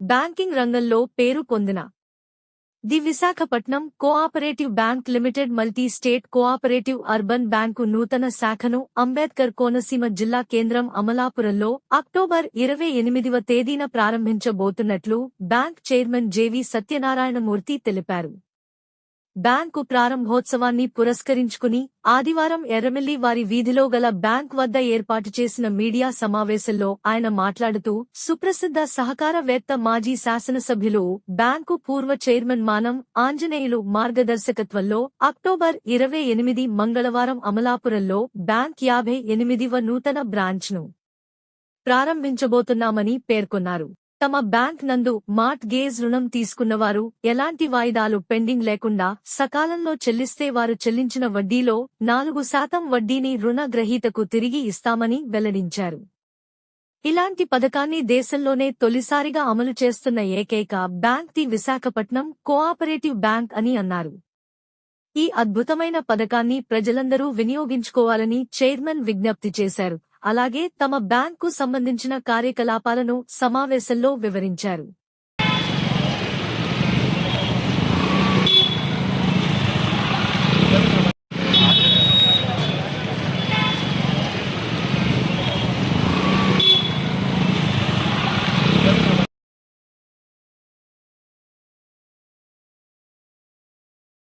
Banking రంగంలో పేరు పొందిన the Visakhapatnam cooperative bank limited multi state cooperative urban bank నూతన శాఖను అంబేద్కర్ కోనసీమ జిల్లా కేంద్రం అమలాపురంలో అక్టోబర్ ఇరవై ఎనిమిదివ తేదీన ప్రారంభించబోతున్నట్లు బ్యాంక్ చైర్మన్ జేవి సత్యనారాయణమూర్తి తెలిపారు. బ్యాంకు ప్రారంభోత్సవాన్ని పురస్కరించుకుని ఆదివారం ఎర్రమిల్లి వారి వీధిలో గల బ్యాంక్ వద్ద ఏర్పాటు చేసిన మీడియా సమావేశంలో ఆయన మాట్లాడుతూ సుప్రసిద్ధ సహకారవేత్త మాజీ శాసనసభ్యులు బ్యాంకు పూర్వ చైర్మన్ మానం ఆంజనేయులు మార్గదర్శకత్వంలో అక్టోబర్ ఇరవై ఎనిమిది మంగళవారం అమలాపురంలో బ్యాంక్ యాభై ఎనిమిదివ నూతన బ్రాంచ్ను ప్రారంభించబోతున్నామని పేర్కొన్నారు. తమ బ్యాంక్ నందు మార్ట్ గేజ్ రుణం తీసుకున్నవారు ఎలాంటి వాయిదాలు పెండింగ్ లేకుండా సకాలంలో చెల్లిస్తే వారు చెల్లించిన వడ్డీలో నాలుగు శాతం వడ్డీని రుణగ్రహీతకు తిరిగి ఇస్తామని వెల్లడించారు. ఇలాంటి పథకాన్ని దేశంలోనే తొలిసారిగా అమలు చేస్తున్న ఏకైక bank the Visakhapatnam cooperative bank అని అన్నారు. ఈ అద్భుతమైన పథకాన్ని ప్రజలందరూ వినియోగించుకోవాలని చైర్మన్ విజ్ఞప్తి చేశారు. అలాగే తమ బ్యాంకు సంబంధించిన కార్యకలాపాలను సమావేశంలో వివరించారు.